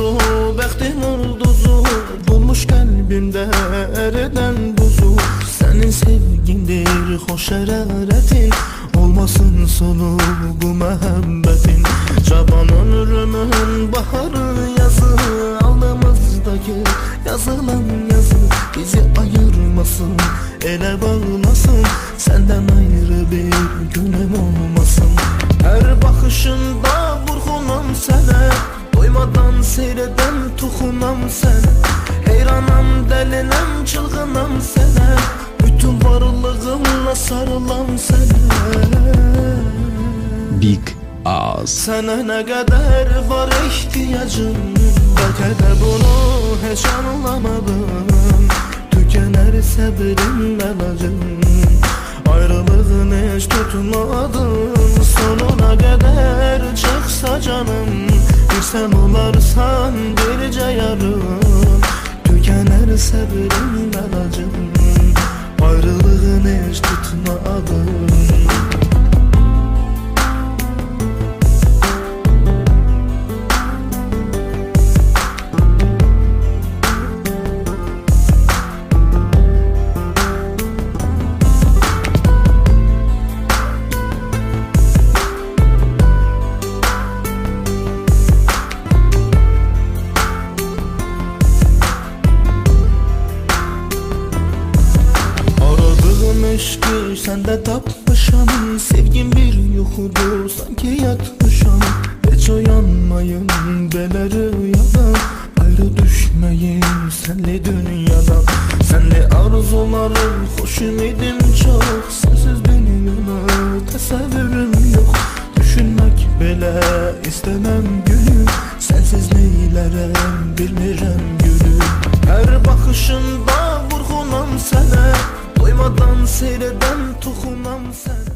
nuru Bəxtin ulduzu Bulmuş qəlbimdə əridən buzu. Sənin sevgindir xoş şərarətin Olmasın sonu bu məhəbbətin. Cavan ömrümün baharı yazı Alnımızdakı yazılan yazı Bizi ayırmasın ele bağlasın. Senden ayrı bir günüm olmasın. Her bakışında vurgunam sənə Seyreden tuxunam sənə Heyranam, dəlinəm, çılğınam sənə Bütün varlığımla sarılam sənə Big Ağız Sənə nə qədər var ehtiyacım Bəlkə də bunu heç anlamadım. Tükənər səbrim əlacım Ayrılığın heç tutmadın Sonuna qədər çıxsa canım Bir sən olarsan bircə yarım Eşki sende tapmışam Sevgim bir yuxudur sanki yatmışam Heç oyanmayın belə rüyadan Ayrı düşmeyin senli dünyadan Senli arzularım hoş ümidim çok. Sensiz dünyada təsəvvürüm yok. Düşünmek bile istemem gülüm. Sensiz neylərəm bakışında vurgunam sənə